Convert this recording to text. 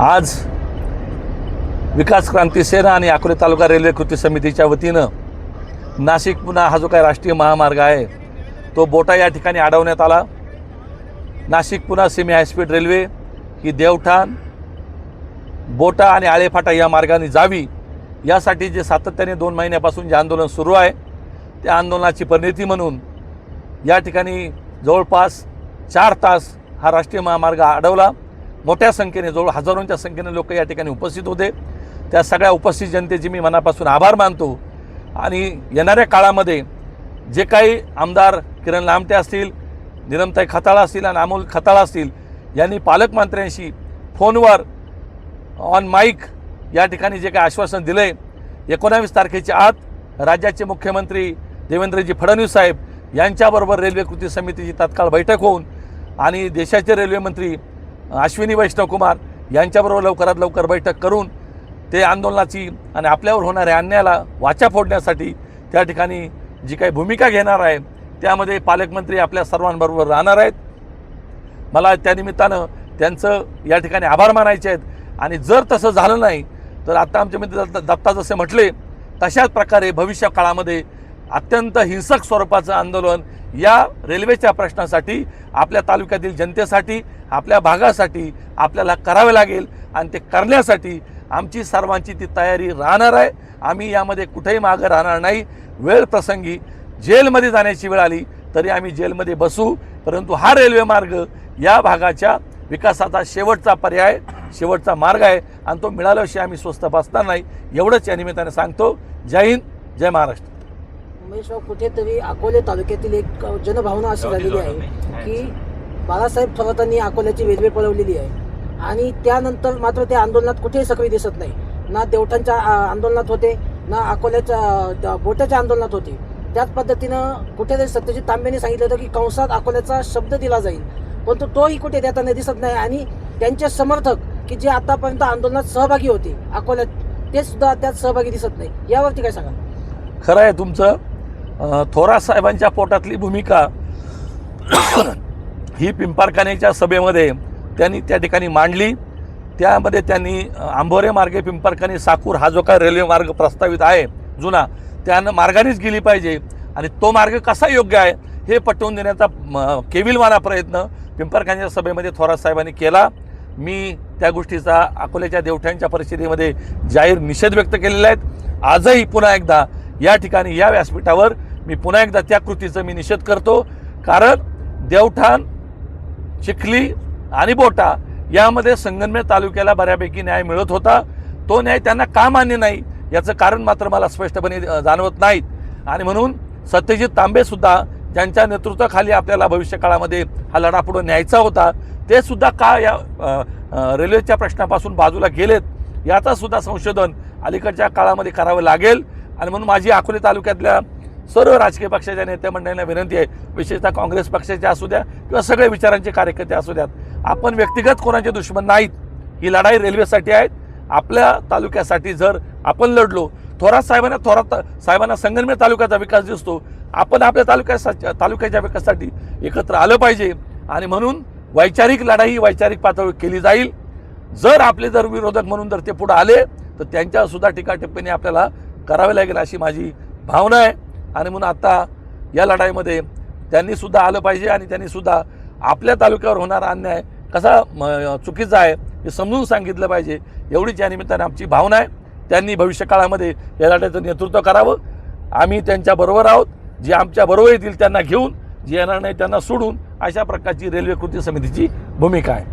आज विकास क्रांती सेना आणि अकोले तालुका रेल्वे कृती समितीच्या वतीनं नाशिक पुन्हा हा जो काही राष्ट्रीय महामार्ग आहे तो बोटा या ठिकाणी अडवण्यात आला. नाशिक पुन्हा सेमी हायस्पीड रेल्वे ही देवठाण बोटा आणि आळेफाटा या मार्गाने जावी यासाठी जे सातत्याने दोन महिन्यापासून जे आंदोलन सुरू आहे त्या आंदोलनाची परिणिती म्हणून या ठिकाणी जवळपास चार तास हा राष्ट्रीय महामार्ग अडवला. मोठ्या संख्येने जवळ हजारोंच्या संख्येने लोक या ठिकाणी उपस्थित होते. त्या सगळ्या उपस्थित जनतेचे मी मनापासून आभार मानतो. आणि येणाऱ्या काळामध्ये जे काही आमदार किरण लामटे असतील निरमताई खताळा असतील आणि अमोल खताळा असतील यांनी पालकमंत्र्यांशी फोनवर ऑन माईक या ठिकाणी जे काही आश्वासन दिलं आहे एकोणावीस तारखेच्या आत राज्याचे मुख्यमंत्री देवेंद्रजी फडणवीस साहेब यांच्याबरोबर रेल्वे कृती समितीची तात्काळ बैठक होऊन आणि देशाचे रेल्वेमंत्री अश्विनी वैष्णव कुमार यांच्याबरोबर लवकरात लवकर बैठक करून ते आंदोलनाची आणि आपल्यावर होणाऱ्या अन्यायाला वाचा फोडण्यासाठी त्या ठिकाणी जी काही भूमिका घेणार आहे त्यामध्ये पालकमंत्री आपल्या सर्वांबरोबर राहणार आहेत. मला त्यानिमित्तानं त्यांचं या ठिकाणी आभार मानायचे आहेत. आणि जर तसं झालं नाही तर आत्ता आमच्या मित्र दत्ता जसे म्हटले तशाच प्रकारे भविष्य काळामध्ये अत्यंत हिंसक स्वरूपाचं आंदोलन या रेल्वेच्या प्रश्नासाठी आपल्या तालुक्यातील जनतेसाठी आपल्या भागासाठी आपल्याला करावे लागेल आणि ते करण्यासाठी आमची सर्वांची ती तयारी राहणार आहे. आम्ही यामध्ये कुठेही मागं राहणार नाही. वेळ प्रसंगी जेलमध्ये जाण्याची वेळ आली तरी आम्ही जेलमध्ये बसू. परंतु हा रेल्वे मार्ग या भागाच्या विकासाचा शेवटचा पर्याय शेवटचा मार्ग आहे आणि तो मिळाल्याशिवाय आम्ही स्वस्त बसणार नाही. एवढंच या निमित्ताने सांगतो. जय हिंद जय महाराष्ट्र. उमेशराव कुठेतरी अकोले तालुक्यातील एक जनभावना अशी झालेली आहे की बाळासाहेब थोरातांनी अकोल्याची रेल्वे पळवलेली आहे. आणि त्यानंतर मात्र ते आंदोलनात कुठेही सक्रिय दिसत नाही. ना देवठांच्या आ, आंदोलनात होते ना अकोल्याच्या अ, बोटाच्या आंदोलनात होते. त्याच पद्धतीनं कुठेतरी सत्यजित तांबेने सांगितलं होतं की कंसात अकोल्याचा शब्द दिला जाईल. परंतु तोही कुठे देताना दिसत नाही. आणि त्यांचे समर्थक की जे आतापर्यंत आंदोलनात सहभागी होते अकोल्यात ते सुद्धा त्यात सहभागी दिसत नाही. यावरती काय सांगा खरं आहे तुमचं थोरात साहेबांच्या पोटातली भूमिका ही पिंपारखान्याच्या सभेमध्ये त्यांनी त्या ठिकाणी मांडली. त्यामध्ये त्यांनी आंबोरे मार्गे पिंपरखाने साकूर हा जो काय रेल्वे मार्ग प्रस्तावित आहे जुना त्यानं मार्गानेच गेली पाहिजे आणि तो मार्ग कसा योग्य आहे हे पटवून देण्याचा केविलवाना प्रयत्न पिंपरखान्याच्या सभेमध्ये थोरात साहेबांनी केला. मी त्या गोष्टीचा अकोल्याच्या देवठ्यांच्या परिषदेमध्ये जाहीर निषेध व्यक्त केलेला आहे. आजही पुन्हा एकदा या ठिकाणी या व्यासपीठावर मी पुन्हा एकदा त्या कृतीचा मी निषेध करतो. कारण देवठाण चिखली आणि बोटा यामध्ये संगनमेर तालुक्याला बऱ्यापैकी न्याय मिळत होता. तो न्याय त्यांना का मान्य नाही? याचं कारण मात्र मला स्पष्टपणे जाणवत नाहीत. आणि म्हणून सत्यजित तांबेसुद्धा ज्यांच्या नेतृत्वाखाली आपल्याला भविष्यकाळामध्ये हा लढा पुढे न्यायचा होता ते सुद्धा का या रेल्वेच्या प्रश्नापासून बाजूला गेलेत? याचासुद्धा संशोधन अलीकडच्या काळामध्ये करावं लागेल. आणि म्हणून माझी अकोले तालुक्यातल्या सर्व राजकीय पक्षाच्या नेत्या मंडळींना विनंती आहे विशेषतः काँग्रेस पक्षाचे असू द्या किंवा सगळे विचारांचे कार्यकर्ते असू द्यात. आपण व्यक्तिगत कोणाचे दुश्मन नाहीत ही लढाई रेल्वेसाठी आहेत आपल्या तालुक्यासाठी जर आपण लढलो थोरात साहेबांना थोरात साहेबांना संगमनेर तालुक्याचा विकास दिसतो. आपण आपल्या तालुक्या तालुक्याच्या विकासासाठी एकत्र आलं पाहिजे आणि म्हणून वैचारिक लढाई ही वैचारिक पातळीवर केली जाईल. जर आपले जर विरोधक म्हणून जर ते पुढे आले तर त्यांच्यासुद्धा टीका टिप्पणी आपल्याला करावी लागेल अशी माझी भावना आहे. आणि म्हणून आता या लढाईमध्ये त्यांनी सुद्धा आलं पाहिजे आणि त्यांनी सुद्धा आपल्या तालुक्यावर होणारा अन्याय कसा म, चुकीचा आहे हे समजून सांगितलं पाहिजे. एवढीच या निमित्ताने आमची भावना आहे. त्यांनी भविष्यकाळामध्ये या लढाईचं नेतृत्व करावं. आम्ही त्यांच्याबरोबर आहोत. जे आमच्या बरोबर येतील त्यांना घेऊन जे येणार नाही त्यांना सोडून अशा प्रकारची रेल्वे कृती समितीची भूमिका आहे.